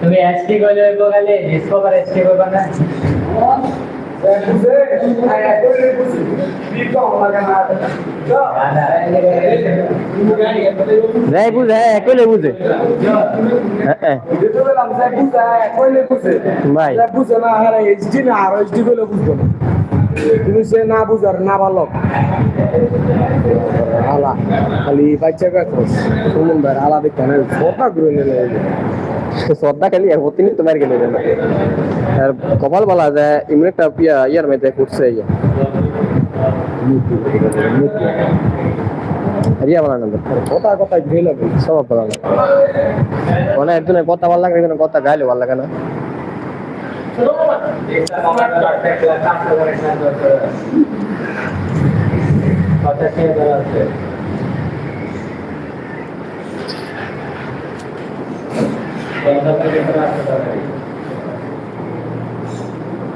তুমি এসপি করলে এসপি করবে না? যাই বুঝে হ্যাঁ একলে বুঝে। হ্যাঁ, হ্যাঁ। ভাই। কিন্তু সে না বুঝার না ভালো আলা খালি বাচ্চা কাছে সুমন ভাই আলা দেখতে না ঘুরে শ্রদ্ধা খালি আর প্রতি নিত্য মার গেলে না। আর কপাল বলা যায় এমনি একটা ইয়া ইয়ার মধ্যে ফুটছে ইয়া রিয়া বলা না কথা কথা ঘুরে লাগে সব বলা না। মানে একজনের কথা ভালো লাগে একজনের কথা গাইলে ভালো লাগে না। কথা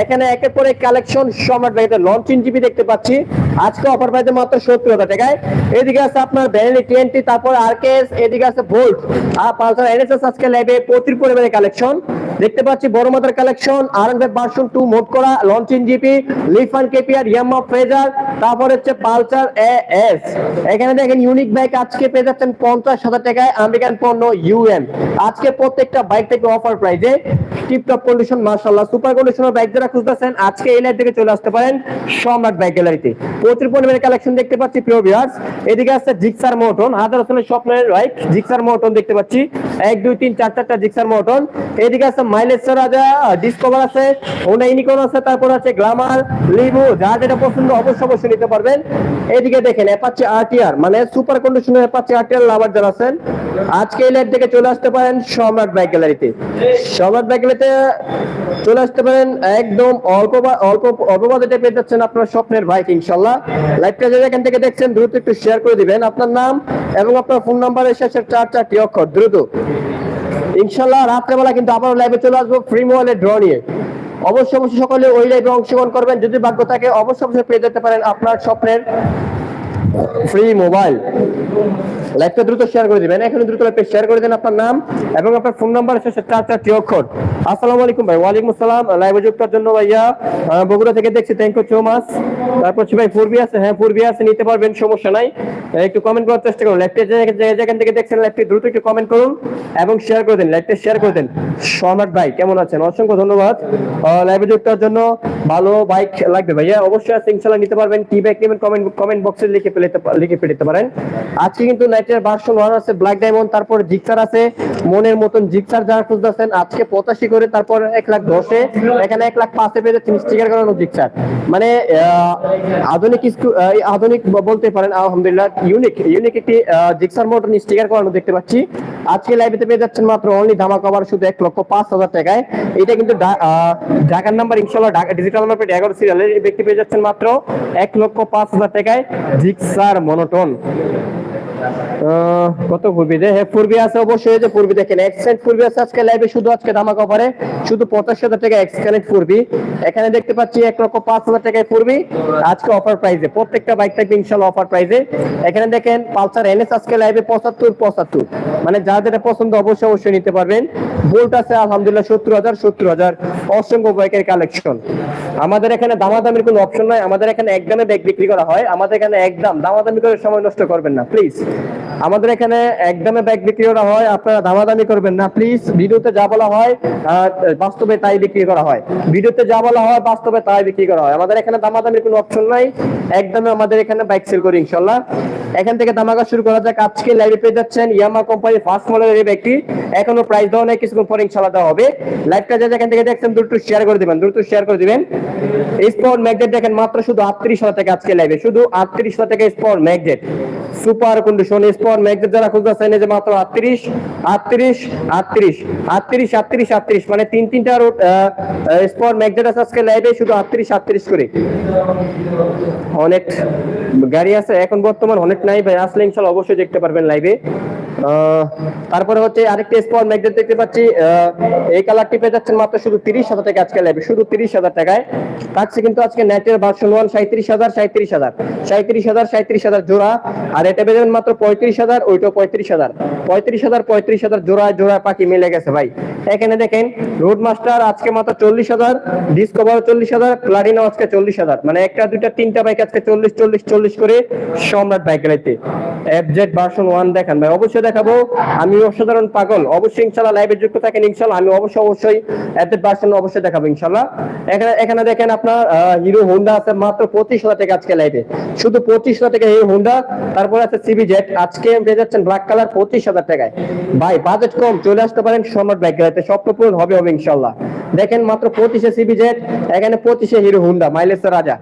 এখানে একের পরে কালেকশন সম্রাট এটা লঞ্চিং জিপি দেখতে পাচ্ছি। আজকে অফার প্রাইসে মাত্র সত্তর হাজার টাকায়। এদিকে আছে আপনার ভ্যানিলি টোয়েন্টি তারপর আরকেএস এদিকে আছে ভোল্ট আর পালসার এনএসএস আজকে লাইভে প্রচুর পরিমাণে কালেকশন দেখতে পাচ্ছি বড় মাদার কালেকশন আর এন ভার্সন টু মোড করা launching GP Lifan KPR Yamaha Fazer তারপর হচ্ছে পালসার এ এস এখানে দেখেন ইউনিক বাইক আজকে পেয়ে যাচ্ছেন পঞ্চাশ হাজার টাকায় আমেরিকান পণ্য ইউএম আজকে প্রত্যেকটা বাইক থেকে অফার প্রাইজে টিপটপ কন্ডিশন মার্শাল্লাহ সুপার কন্ডিশনের বাইক যারা খুঁজতেছেন, আজকে এই লাইভ থেকে চলে আসতে পারেন সম্রাট বাইক গ্যালারিতে প্রচুর পরিমাণে কালেকশন দেখতে পাচ্ছি এদিকে আছে জিক্সার হাজার হোসেনের স্বপ্নের জিক্সার দেখতে পাচ্ছি। এক, দুই, তিন, চার, চারটা জিক্সার এদিকে আছে রাজা ডিসকভার আছে আছে, তারপর আছে গ্লামার লিবু যা যেটা পছন্দ অবশ্যই অবশ্যই নিতে পারবেন। এদিকে দেখেন অ্যাপাচি আরটিআর মানে সুপার কন্ডিশনের অ্যাপাচি আরটিআর লাভার যারা আছেন, আজকে এই লাইভ থেকে চলে আসতে পারেন সম্রাট বাইক গ্যালারিতে সম্রাট বাইক গ্যালারিতে চলে আসতে পারেন একদম অল্প অল্প অল্প বাজেটে পেয়ে যাচ্ছেন আপনার স্বপ্নের বাইক ইনশাল্লাহ। লাইভটা যে এখান থেকে দেখছেন, দ্রুত একটু শেয়ার করে দিবেন। আপনার নাম এবং আপনার ফোন নাম্বারের শেষের চার চারটি অক্ষর, দ্রুত। ইনশাল্লাহ রাত্রেবেলা কিন্তু আবার লাইভে চলে আসব ফ্রি মোবাইলের ড্র নিয়ে। অবশ্যই অবশ্যই সকলে ওই লাইভে অংশগ্রহণ করবেন। যদি ভাগ্য থাকে, অবশ্যই অবশ্যই পেয়ে যেতে পারেন আপনার স্বপ্নের ফ্রি মোবাইল লাইভটা দ্রুত শেয়ার করে দিবেন। এখন দ্রুত লাইভে শেয়ার করে দেন আপনার নাম এবং আপনার ফোন নাম্বার শেষে চার চারটি অক্ষর। আসসালামু আলাইকুম ভাই। ওয়ালাইকুম আসসালাম। লাইভে যুক্তার জন্য ভাইয়া বগুড়া থেকে দেখছি। থ্যাংক ইউ সো মাচ তারপর ভাই, পূর্বী আছে। হ্যাঁ পূর্বী আছে। নিতে পারবেন, সমস্যা নাই। একটু কমেন্ট করার চেষ্টা করুন। লাইভটা যেখান থেকে দেখছেন লাইভটি দ্রুত একটু কমেন্ট করুন এবং শেয়ার করে দিন। লাইভটা শেয়ার করে দেন। সম্রাট ভাই, কেমন আছেন? অসংখ্য ধন্যবাদ। লাইভে যুক্তার জন্য ভালো বাইক লাগবে ভাইয়া। অবশ্যই আছে। ইনশাল্লাহ নিতে পারবেন। কি বাইক নেবেন কমেন্ট কমেন্ট বক্সে লিখে ফেলতে লিখে ফেলতে পারেন। আজকে কিন্তু নাইটের ভার্সন ওয়ান আছে ব্ল্যাক ডায়মন্ড তারপর জিক্সার আছে, মনের মতন জিক্সার যারা খুঁজতেছেন, আজকে পঁচাশি করে, তারপর এক লাখ দশে, এখানে এক লাখ পাঁচে পেয়ে যাচ্ছেন স্টিকার করানো জিক্সার মানে আধুনিক আধুনিক বলতে পারেন, আলহামদুলিল্লাহ ইউনিক ইউনিক একটি জিক্সার মতন স্টিকার করানো দেখতে পাচ্ছি। আজকে লাইভেতে পেয়ে যাচ্ছেন মাত্র অনলি ধামা কভার শুধু এক লক্ষ পাঁচ হাজার টাকায়। এটা কিন্তু ঢাকার নাম্বার ইনশাল্লাহ ডিজিটাল নাম্বার এগারো সিরিয়ালের ব্যক্তি পেয়ে যাচ্ছেন মাত্র এক লক্ষ পাঁচ হাজার টাকায়। Gixxer monotone. কত হ্যাঁ পূর্বী আছে অবশ্যই যে পূর্বী দেখেন এক্সেন্ট পূর্বী আছে, আজকে লাইভে শুধু আজকে ধামাক অফারে শুধু পঁচাশি হাজার টাকা এক্সকানেক্ট পূর্বী। এখানে দেখতে পাচ্ছি এক লক্ষ পাঁচ হাজার টাকায় পূর্বী, আজকে অফার প্রাইজে প্রত্যেকটা বাইক থাকবে ইনশাল্লাহ অফার প্রাইজে এখানে দেখেন, পালসার এনএস আজকে লাইভে পঁচাত্তর পঁচাত্তর। মানে যা যেটা পছন্দ অবশ্যই অবশ্যই নিতে পারবেন। বোল্ট আছে, আলহামদুলিল্লাহ, সত্তর হাজার সত্তর হাজার, অসংখ্য বাইকের কালেকশন আমাদের এখানে দামাদামির কোনো অপশন নাই, আমাদের এখানে একদমে ব্যাগ বিক্রি করা হয়, আমাদের এখানে একদম দামাদামি করে সময় নষ্ট করবেন না প্লিজ Amén. আমাদের এখানে একদমে ব্যাগ বিক্রি করা হয়, আপনারা দামাদামি করবেন না প্লিজ ভিডিওতে যা বলা হয় বাস্তবে তাই বিক্রি করা হয়। ভিডিওতে যা বলা হয়, বাস্তবে তাই বিক্রি করা হয়। আমাদের এখানে দামাদামির কোনো অপশন নাই। একদমে আমাদের এখানে বাইক সেল করি ইনশাল্লাহ এখান থেকে দামাকা শুরু করা যাক। আজকে লাইভে পেয়ে যাচ্ছেন ইয়ামা কোম্পানির ফার্স্ট মডেলের এই ব্যাগটি এখনও প্রাইস দেওয়া নেই, কিছুক্ষণ পরে ইনশাল্লাহ দেওয়া হবে। লাইভটা যা যেখান থেকে দেখছেন, দ্রুত শেয়ার করে দিবেন, দ্রুত শেয়ার করে দিবেন। স্পট ম্যাগনেট দেখেন, মাত্র শুধু আটত্রিশ হাজার টাকা আজকে লাইভে শুধু আটত্রিশ হাজার টাকা spot magnet super condition spot magnet যারা খুঁজতেছেন যে মাত্র আটত্রিশ আটত্রিশ আটত্রিশ আটত্রিশ আটত্রিশ আটত্রিশ। মানে তিন, তিনটা রোড স্পট ম্যাগনেট আজকে লাইভে শুধু আটত্রিশ আটত্রিশ করে। অনেক গাড়ি আছে, এখন বর্তমান অনেক নাই ভাই। আসলে ইনশাল্লাহ অবশ্যই দেখতে পারবেন লাইভে তারপরে হচ্ছে আরেকটা স্পট ম্যাগনেট দেখতে পাচ্ছি এই কালারটি পেয়ে যাচ্ছেন মাত্র শুধু তিরিশ হাজার টাকা আজকে লাইভে শুধু তিরিশ হাজার টাকায়। থাকছে কিন্তু আজকে নেটের ভার্সন ওয়ান সাঁত্রিশ হাজার সাঁত্রিশ হাজার। সাঁত্রিশ হাজার সাঁত্রিশ হাজার জোড়া, আর এটা পেয়ে যাবেন মাত্র পঁয়ত্রিশ হাজার, ওইটাও পঁয়ত্রিশ হাজার। পঁয়ত্রিশ হাজার পঁয়ত্রিশ হাজার জোড়া জোড়া পাখি মিলে গেছে ভাই। এখানে দেখেন রোড মাস্টার আজকে মাত্র চল্লিশ হাজার ডিসকভার চল্লিশ হাজার প্লাটিনা আজকে চল্লিশ হাজার। মানে একটা, দুইটা, তিনটা বাইক আজকে চল্লিশ চল্লিশ চল্লিশ করে সম্রাট বাইক গাড়িতে এফজেড ভার্সন ওয়ান দেখান ভাই, অবশ্যই দেখাবো। আমি অসাধারণ পাগল। অবশ্যই ইনশাল্লাহ লাইভে যুক্ত থাকেন। ইনশাল্লাহ আমি অবশ্যই অবশ্যই এফজেড ভার্সন অবশ্যই দেখাবো ইনশাল্লাহ। এখানে এখানে দেখেন আপনার হিরো হোন্ডা আছে মাত্র পঁচিশ হাজার টাকা আজকে লাইভে শুধু পঁচিশ হাজার টাকা হিরো হোন্ডা তারপর আছে সিবি জেট আজকে পেয়ে যাচ্ছেন ব্ল্যাক কালার পঁচিশ হাজার টাকায়। ভাই বাজেট কম, চলে আসতে পারেন সম্রাট বাইক গাড়িতে স্বপ্ন পূরণ হবে হবে ইনশাল্লাহ। দেখেন মাত্র পঁচিশে সিবি জেট এখানে পঁচিশে হিরো হোন্ডা মাইলেজের রাজা।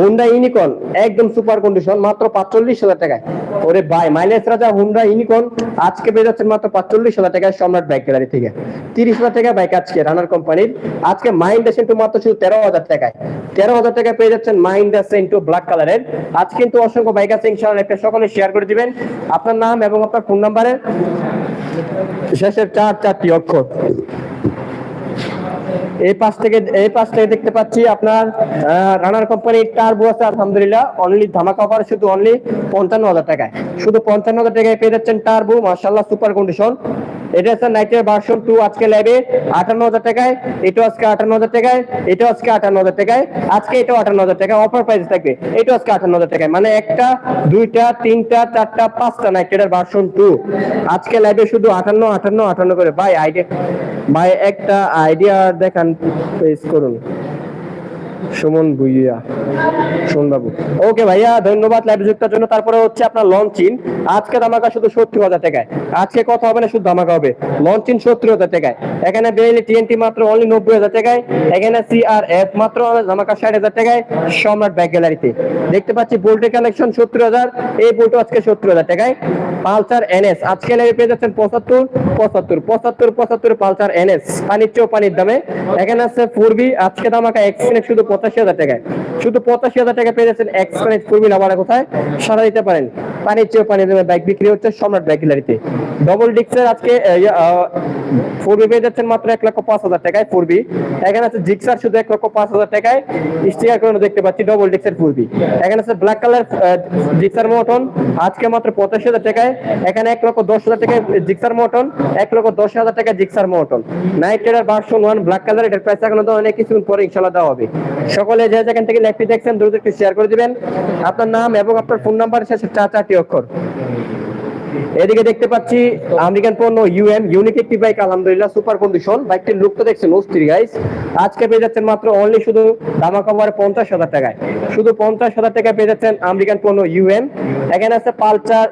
হোন্ডা ইউনিকন একদম সুপার কন্ডিশন মাত্র পাঁচচল্লিশ হাজার টাকায়। ওরে ভাই, মাইলেজ রাজা হোন্ডা ইউনিকন আজকে পেয়ে যাচ্ছেন মাত্র পাঁচচল্লিশ হাজার টাকায় সম্রাট বাইক গ্যালারি থেকে। তিরিশ হাজার টাকা বাইক আজকে রানার কোম্পানির আজকে মাইন্ড কিন্তু মাত্র শুধু তেরো হাজার টাকায়। তেরো হাজার টাকা পেয়ে যাচ্ছেন মাইন্ড ইন্টু ব্ল্যাক কালারের আজ কিন্তু অসংখ্য বাইক আছে, ইনশাআল্লাহ একটা সকলে শেয়ার করে দিবেন। আপনার নাম এবং আপনার ফোন নাম্বারের শেষের চার চারটি অক্ষর। এই পাশ থেকে, এই পাশ থেকে দেখতে পাচ্ছি আপনার রানার কোম্পানির টার্বো আছে, আলহামদুলিল্লাহ। অনলি ধামাকা অফার শুধু অনলি পঞ্চান্ন হাজার টাকায়। শুধু পঞ্চান্ন হাজার টাকায় পেয়ে যাচ্ছেন টার্বো মার্শাল্লাহ সুপার কন্ডিশন এটা নাইটের ভার্সন টু আজকে আটান্ন হাজার টাকায় এটা আজকে আটান্ন হাজার টাকায় এটা আজকে আটান্ন হাজার টাকায়, আজকে এটাও আটান্ন হাজার অফার প্রাইস থাকবে এটা আজকে আটান্ন হাজার টাকায় মানে একটা, দুইটা, তিনটা, চারটা, পাঁচটা নাইটের ভার্সন টু আজকে লাইভে শুধু আটান্ন আটান্ন আটান্ন করে। ভাই আইডিয়া ভাই, একটা আইডিয়া দেখান করুন। সুমন ভুইয়া সুমন বাবু ওকে ভাইয়া, ধন্যবাদ লাইভ যুক্তার জন্য। তারপরে হচ্ছে আপনার লঞ্চিন আজকে ধামাকা শুধু সত্তর হাজার টাকায়। আজকে কত হবে না, শুধু ধামাকা হবে। লঞ্চিন সত্তর হাজার টাকায়। এখানে বেলি টিএনটি মাত্র অনলি নব্বই হাজার টাকায়। এখানে সি আর এফ মাত্র ধামাকা ষাট হাজার টাকায়। সম্রাট ব্যাগ গ্যালারিতে দেখতে পাচ্ছি বোল্টের কালেকশন সত্তর হাজার। এই বোল্টও আজকে সত্তর হাজার টাকায়। পালসার এনএস আজকে লাইভে পেয়ে যাচ্ছেন পঁচাত্তর পঁচাত্তর পঁচাত্তর পঁচাত্তর পালসার এনএস পানির চেয়েও পানির দামে। এখানে আছে ফোর আজকে দামাকা এক্সপ্রেস শুধু পঁচাশি হাজার টাকায়। শুধু পঁচাশি হাজার টাকা পেয়ে যাচ্ছেন এক্সপ্রেস ফোর বি লাভারা কোথায়? সারা দিতে পারেন। পানির চেয়েও পানির দামে বাইক বিক্রি হচ্ছে সম্রাট বাইক গ্যালারিতে ডবল ডিক্সের আজকে ফোর বি পেয়ে যাচ্ছেন মাত্র এক লক্ষ পাঁচ হাজার টাকায় ফোর বি এখানে আছে জিক্সার শুধু এক লক্ষ পাঁচ হাজার টাকায়। স্টিকার করে দেখতে পাচ্ছি ডবল ডিক্সের ফোর বি এখানে আছে ব্ল্যাক কালার জিক্সার মোটন আজকে মাত্র পঁচাশি হাজার টাকায়। এখানে এক লক্ষ দশ হাজার টাকায় জিক্সার মোটন এক লক্ষ দশ হাজার টাকা Gixxer মোটন night rider version one black colour এটার প্রাইস এখন অনেক কিছু পরে ইনশাল্লাহ দেওয়া হবে। সকলে যে যেখান থেকে লাইভটি দেখছেন, দ্রুত একটু শেয়ার করে দিবেন। আপনার নাম এবং আপনার ফোন নাম্বার শেষে চার চারটি অক্ষর। এদিকে দেখতে পাচ্ছি আমেরিকান পণ্য ইউএম ইউনিক একটি বাইক আলহামদুলিল্লাহ সুপার কন্ডিশন বাইকটির লুকটা দেখছেন অস্থির গাইস আজকে পেয়ে যাচ্ছেন মাত্র অনলি শুধু দামা কভার পঞ্চাশ হাজার টাকায়। শুধু পঞ্চাশ হাজার টাকায় পেয়ে যাচ্ছেন আমেরিকান পণ্য ইউএম এখানে আছে পালচার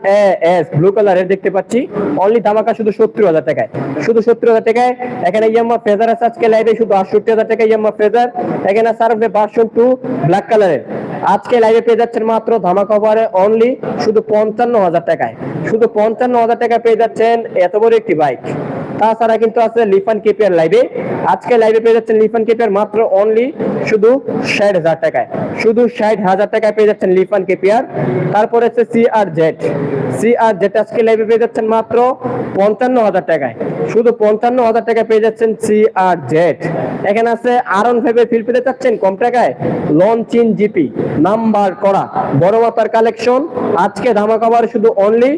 এস ব্লু কালারের দেখতে পাচ্ছি। অনলি দামাকা শুধু সত্তর হাজার টাকায়। শুধু সত্তর হাজার টাকায়। এখানে ইয়াম্মা ফেজার আছে আজকে লাইভে শুধু আটষট্টি হাজার টাকা ইয়াম্মা ফেজার এখানে সার্ভে ভার্সন টু ব্ল্যাক কালারের আজকে লাইভে পেয়ে যাচ্ছেন মাত্র ধামা কভারে অনলি শুধু পঞ্চান্ন হাজার টাকায়। শুধু পঞ্চান্ন হাজার টাকা পেয়ে যাচ্ছেন এত বড় একটি বাইক তাছাড়া কিন্তু আছে লিফান কেপিয়ার লাইভে। আজকে লাইভে পেয়ে যাচ্ছেন লিফান কেপিয়ার মাত্র অনলি শুধু ষাট হাজার টাকায়। শুধু ষাট হাজার টাকায় পেয়ে যাচ্ছেন লিফান কেপিয়ার। তারপরে হচ্ছে C R Z C R Z আজকে লাইভে পেয়ে যাচ্ছেন মাত্র পঞ্চান্ন হাজার টাকায়। শুধু পঞ্চান্ন হাজার টাকায় পেয়ে যাচ্ছেন সি আর জেড এখানে আছে আরন ফাইভের ফিল পেতে চাচ্ছেন কম টাকায়। লঞ্চিন জিপি নাম্বার করা, বড় মাতার কালেকশন আজকে ধামাকাবার শুধু অনলি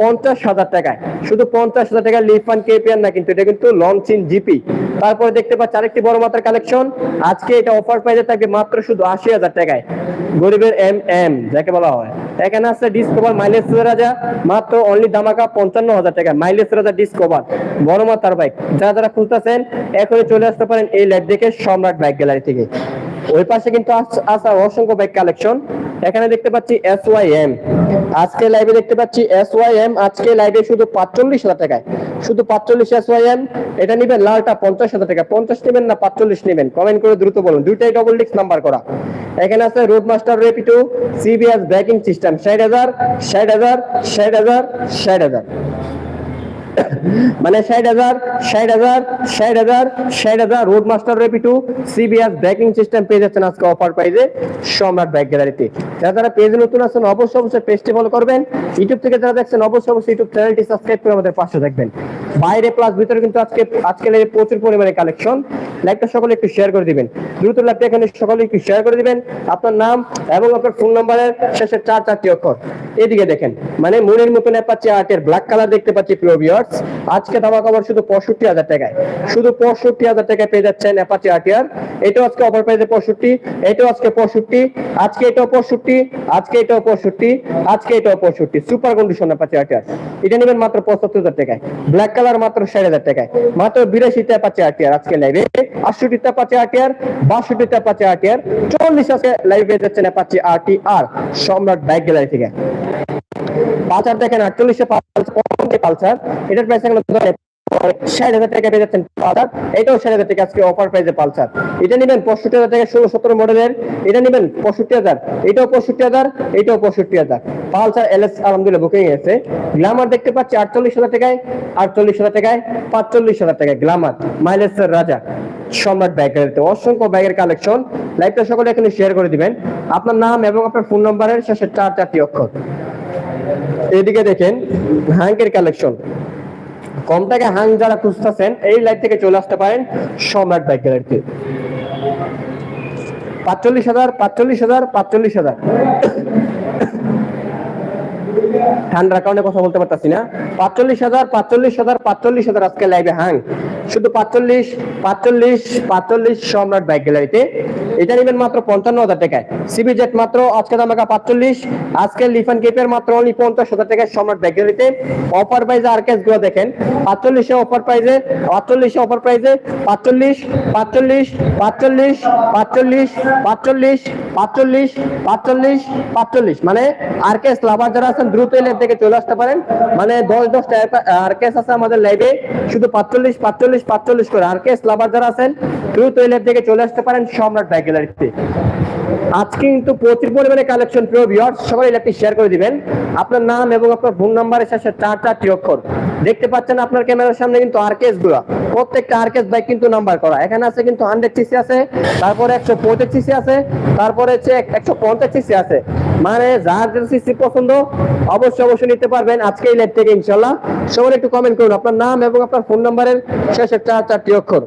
পঞ্চাশ হাজার টাকায়। শুধু পঞ্চাশ হাজার টাকা লিফান কেপিয়ার না, কিন্তু এটা কিন্তু লঞ্চিং জিপি তারপরে দেখতে পাচ্ছি আরেকটি বড় মাত্রার কালেকশন আজকে এটা অফার প্রাইসে থাকবে মাত্র শুধু আশি হাজার টাকায়। গরিবের এম এম যাকে বলা হয়। এখানে আছে ডিসকভার মাইলেজ রাজা মাত্র অনলি দামাকা পঞ্চান্ন হাজার টাকা। মাইলেজ রাজা ডিসকভার বড় মাত্রার বাইক যারা যারা খুঁজতেছেন, এখনই চলে আসতে পারেন এই লাইভ দেখে সম্রাট বাইক গ্যালারি থেকে। ওই পাশে কিন্তু আছে অসংখ্য বাইক কালেকশন এখানে দেখতে পাচ্ছি এস ওয়াই এম আজকে লাইভে দেখতে পাচ্ছি এস ওয়াই এম আজকে লাইভে শুধু পাঁচচল্লিশ হাজার টাকায়। শুধু পাঁচচল্লিশ এস ওয়াই এম এটা নিবেন লালটা পঞ্চাশ হাজার টাকা। পঞ্চাশ নেবেন না, পাঁচচল্লিশ নেবেন? কমেন্ট করে দ্রুত বলুন। দুইটাই ডবল ডিস্ক নাম্বার করা। এখানে আছে রোড মাস্টার রেপিটো সিবিএস ব্রেকিং সিস্টেম ষাট হাজার ষাট হাজার ষাট হাজার ষাট হাজার। মানে ষাট হাজার ষাট হাজার ষাট হাজার ষাট হাজার রোড মাস্টার রেপিটু সিবিএস ব্যাকিং সিস্টেম পেয়ে যাচ্ছেন আজকে অফার প্রাইজে সম্রাট বাইক গ্যালারিতে যারা যারা পেজে নতুন আছেন, অবশ্যই অবশ্যই পেজটি ফলো করবেন। ইউটিউব থেকে যারা দেখছেন, অবশ্যই অবশ্যই ইউটিউব চ্যানেলটি সাবস্ক্রাইব করে আমাদের পাশে দেখবেন বাইরে প্লাস ভিতরে কিন্তু আজকে আজকে প্রচুর পরিমাণে কালেকশন লাইভটা সকলে একটু শেয়ার করে দিবেন। দ্রুত লাইভটা এখানে সকলে একটু শেয়ার করে দিবেন। আপনার নাম এবং আপনার ফোন নাম্বারের শেষে চার চারটি অক্ষর। এদিকে দেখেন মানে মনের মতন অ্যাপাচি আর্টের ব্ল্যাক কালার দেখতে পাচ্ছি প্রিয় ভিউয়ার্স আজকে দামা কভার শুধু পঁয়ষট্টি হাজার টাকায়। শুধু পঁয়ষট্টি হাজার টাকায় পেয়ে যাচ্ছেন অ্যাপাচি আর্টিয়ার এটাও আজকে অফার প্রাইসে পঁয়ষট্টি, এটাও আজকে পঁয়ষট্টি, আজকে এটাও পঁয়ষট্টি, আজকে এটাও পঁয়ষট্টি, আজকে এটাও পঁয়ষট্টি। সুপার কন্ডিশন অ্যাপাচি আর্টিয়ার এটা নেবেন মাত্র পঁচাত্তর হাজার টাকায়। ব্ল্যাক কালার মাত্র ষাট হাজার টাকায়। মাত্র বিরাশিতে অ্যাপাচি আর্টিয়ার আজকে লাইভে আটষট্টিতে অ্যাপাচি আর্টিয়ার বাষট্টিতে অ্যাপাচি আর্টিয়ার চল্লিশ আছে লাইভে পেয়ে যাচ্ছেন অ্যাপাচি আরটি আর সম্রাট বাইক গ্যালারি থেকে। পালসার দেখেন, আটচল্লিশে পালসার এটার প্রাইস এখন ষাট হাজার টাকা পেয়ে যাচ্ছেন পালসার এটাও ষাট হাজার টাকা আজকে অফার পালসার। এটা নেবেন পঁয়ষট্টি হাজার ষোলো সতেরো মডেলের। এটা নেবেন পঁয়ষট্টি হাজার। এটাও পঁয়ষট্টি হাজার, এটাও পঁয়ষট্টি হাজার। পালসার এল এস আলহামদুলিল্লাহ বুকিং এসে গ্লামার দেখতে পাচ্ছি আটচল্লিশ হাজার টাকায়, আটচল্লিশ হাজার টাকায়, পাঁচচল্লিশ হাজার টাকায় গ্লামার রাজা, সম্রাট ব্যাগের অসংখ্য ব্যাগের কালেকশন লাইভটা সকলে এখানে শেয়ার করে দিবেন। আপনার নাম এবং আপনার ফোন নাম্বারের শেষে চার চারটি অক্ষর। এদিকে দেখেন হ্যাঙ্কের কালেকশন কম টাকা হাং যারা খুঁজতেছেন, এই লাইট থেকে চলে আসতে পারেন সম্রাট বাইক গ্যালারিতে পাঁচচল্লিশ হাজার পাঁচচল্লিশ হাজার পাঁচচল্লিশ হাজার। ঠান্ডার কারণে কথা বলতে পারতাছি না। পাঁচচল্লিশ হাজার পাঁচচল্লিশ হাজার পাঁচচল্লিশ হাজার আজকে লাইভে হাং শুধু পাঁচচল্লিশ পাঁচচল্লিশ পাঁচচল্লিশ সম্রাট বাইক গ্যালারিতে এটা নেবেন মাত্র পঞ্চান্ন হাজার টাকায়। সিবি জেট মাত্র, আজকে দাম রাখা পাঁচচল্লিশ। আজকে লিফান কেপের মাত্র অনলি পঞ্চাশ হাজার টাকায় সম্রাট বাইক গ্যালারিতে অফার প্রাইজে আরগুলো দেখেন। পাঁচচল্লিশে অফার প্রাইজে পাঁচচল্লিশে অফার প্রাইজে পাঁচচল্লিশ পাঁচচল্লিশ পাঁচচল্লিশ পাঁচচল্লিশ পাঁচচল্লিশ পাঁচচল্লিশ পাঁচচল্লিশ পাঁচচল্লিশ। মানে আর কেস লাভার যারা আছেন, দ্রুত এই থেকে চলে আসতে পারেন। মানে দশ দশটা আর কেস আছে আমাদের লাইভে শুধু পাঁচচল্লিশ পাঁচচল্লিশ পাঁচচল্লিশ করে আর কেস লাভার যারা আছেন, দ্রুত এই থেকে চলে আসতে পারেন সম্রাট বাইক গ্যালারিতে। আজকে কিন্তু প্রচুর পরিমাণে কালেকশন প্রিয় ভিউয়ার্স সবাই একটি শেয়ার করে দিবেন। আপনার নাম এবং আপনার ফোন নাম্বারের শেষে চার চারটি অক্ষর। দেখতে পাচ্ছেন আপনার ক্যামেরার সামনে কিন্তু আরকেসগুলা। প্রত্যেকটা আরকেস বাইক কিন্তু নাম্বার করা। এখানে আছে কিন্তু হান্ড্রেড সিসি আছে, তারপরে একশো পঁয়ত্রিশ সিসি আছে, তারপরে হচ্ছে একশো পঞ্চাশ সিসি আছে। মানে যার যে সিসি পছন্দ, অবশ্যই অবশ্যই নিতে পারবেন আজকে এই লাইভ থেকে ইনশাল্লাহ সবাই একটু কমেন্ট করুন আপনার নাম এবং আপনার ফোন নাম্বারের শেষে চার চারটি অক্ষর।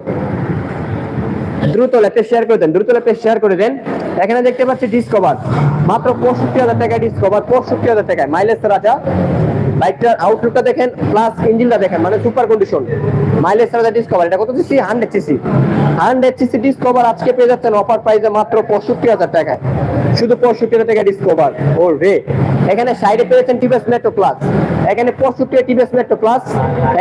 দ্রুত ল্যাপটপ শেয়ার করে দেন, দ্রুত ল্যাপটপ শেয়ার করে দেন। এখানে দেখতে পাচ্ছি ডিসকভার মাত্র পঁয়ষট্টি হাজার টাকায় ডিসকভার পঁয়ষট্টি হাজার টাকায়। মাইলেজ রাজা বাইকটার আউটলুকটা দেখেন প্লাস ইঞ্জিনটা দেখেন মানে সুপার কন্ডিশন মাইলেজ রাজা ডিসকভার এটা কত CC hundred CC hundred CC Discover আজকে পেয়ে যাচ্ছেন অফার প্রাইসে মাত্র পঁয়ষট্টি হাজার টাকায়। শুধু পঁয়ষট্টি টাকা ডিসকভার ও রে। এখানে সাইডে পেয়েছেন টিভিএস মেট্রো প্লাস এখানে পঁয়ষট্টি টিভিএস মেট্রো প্লাস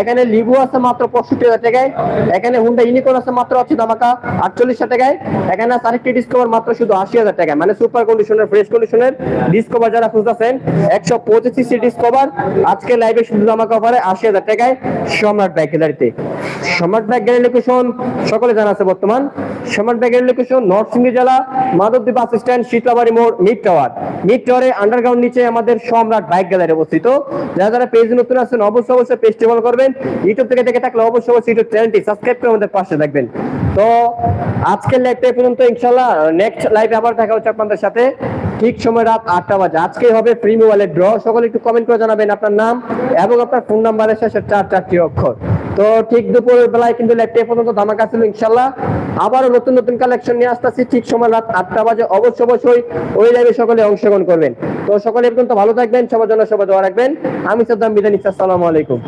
এখানে লিভু আছে মাত্র পঁয়ষট্টি হাজার টাকায়। এখানে হুন্ডা ইউনিকর্ন আছে মাত্র আছে দামাকা আটচল্লিশ টাকায়। এখানে আছে আরেকটি ডিসকভার মাত্র শুধু আশি হাজার টাকায়। মানে সুপার কন্ডিশনের ফ্রেশ কন্ডিশনের ডিসকভার যারা খুঁজতেছেন, একশো পঁচিশ সিসি ডিসকভার আজকে লাইভে শুধু দামাকা অফারে আশি হাজার টাকায় সম্রাট বাইক গ্যালারিতে সম্রাট বাইক লোকেশন সকলে জানা আছে বর্তমান। বাইক গ্যালারি লোকেশন নরসিংদী জেলা মাধবদ্বীপ বাস স্ট্যান্ড, শীতলাবাড়ি মোড়, মিড টাওয়ার। মিড টাওয়ারে আন্ডারগ্রাউন্ড নিচে আমাদের সম্রাট বাইক গ্যালারি অবস্থিত। যারা যারা পেজ নতুন আছেন, অবশ্যই অবশ্যই পেজটি ফলো করবেন। ইউটিউব থেকে দেখে থাকলে অবশ্যই অবশ্যই ইউটিউব চ্যানেলটি সাবস্ক্রাইব করে আমাদের পাশে থাকবেন। তো আজকের লাইভটা পর্যন্ত ইনশাল্লাহ নেক্সট লাইভে আবার দেখা হচ্ছে আপনাদের সাথে। ঠিক সময় রাত আটটা বাজে। আজকে হবে ফ্রি মোবাইলের ড্র সকলে একটু কমেন্ট করে জানাবেন আপনার নাম এবং আপনার ফোন নাম্বারের শেষে চার চারটি অক্ষর। তো ঠিক দুপুরের বেলায় কিন্তু লেটে পর্যন্ত ধামাকা ছিল ইনশাল্লাহ আবারও নতুন নতুন কালেকশন নিয়ে আসতেছি। ঠিক সময় রাত আটটা বাজে। অবশ্য অবশ্যই ওই লাইভে সকলে অংশগ্রহণ করবেন। তো সকলে পর্যন্ত ভালো থাকবেন, সবার জন্য সবাই দোয়া রাখবেন। আমি সাদ্দাম বিদান আসসালামু আলাইকুম।